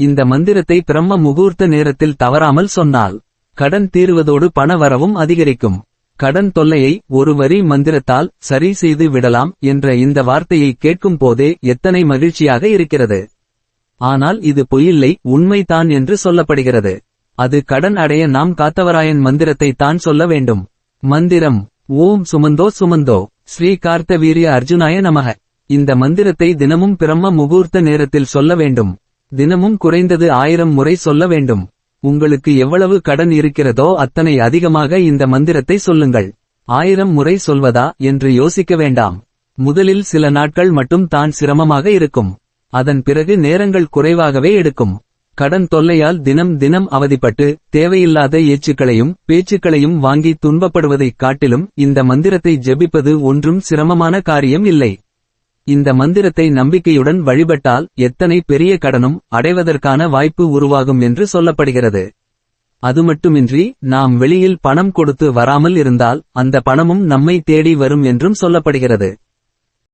இந்த மந்திரத்தை பிரம்ம முகூர்த்த நேரத்தில் தவறாமல் சொன்னால் கடன் தீர்வதோடு பண வரவும் அதிகரிக்கும். கடன் தொல்லையை ஒரு வரி மந்திரத்தால் சரி செய்து விடலாம் என்ற இந்த வார்த்தையை கேட்கும் போதே எத்தனை மகிழ்ச்சியாக இருக்கிறது. ஆனால் இது பொய்யில்லை உண்மைதான் என்று சொல்லப்படுகிறது. அது கடன் அடைய நாம் காத்தவராயன் மந்திரத்தை தான் சொல்ல வேண்டும். மந்திரம் ஓம் சுமந்தோ சுமந்தோ ஸ்ரீ கார்த்தவீரிய அர்ஜுனாய நமக. இந்த மந்திரத்தை தினமும் பிரம்ம முகூர்த்த நேரத்தில் சொல்ல வேண்டும். தினமும் குறைந்தது ஆயிரம் முறை சொல்ல வேண்டும். உங்களுக்கு எவ்வளவு கடன் இருக்கிறதோ அத்தனை அதிகமாக இந்த மந்திரத்தை சொல்லுங்கள். ஆயிரம் முறை சொல்வதா என்று யோசிக்க வேண்டாம். முதலில் சில நாட்கள் மட்டும் தான் சிரமமாக இருக்கும். அதன் பிறகு நேரங்கள் குறைவாகவே எடுக்கும். கடன் தொல்லையால் தினம் தினம் அவதிப்பட்டு தேவையில்லாத ஏச்சுக்களையும் பேச்சுக்களையும் வாங்கி துன்பப்படுவதைக் காட்டிலும் இந்த மந்திரத்தை ஜெபிப்பது ஒன்றும் சிரமமான காரியம் இல்லை. இந்த மந்திரத்தை நம்பிக்கையுடன் வழிபட்டால் எத்தனை பெரிய கடனும் அடைவதற்கான வாய்ப்பு உருவாகும் என்று சொல்லப்படுகிறது. அதுமட்டுமின்றி நாம் வெளியில் பணம் கொடுத்து வராமல் இருந்தால் அந்த பணமும் நம்மை தேடி வரும் என்றும் சொல்லப்படுகிறது.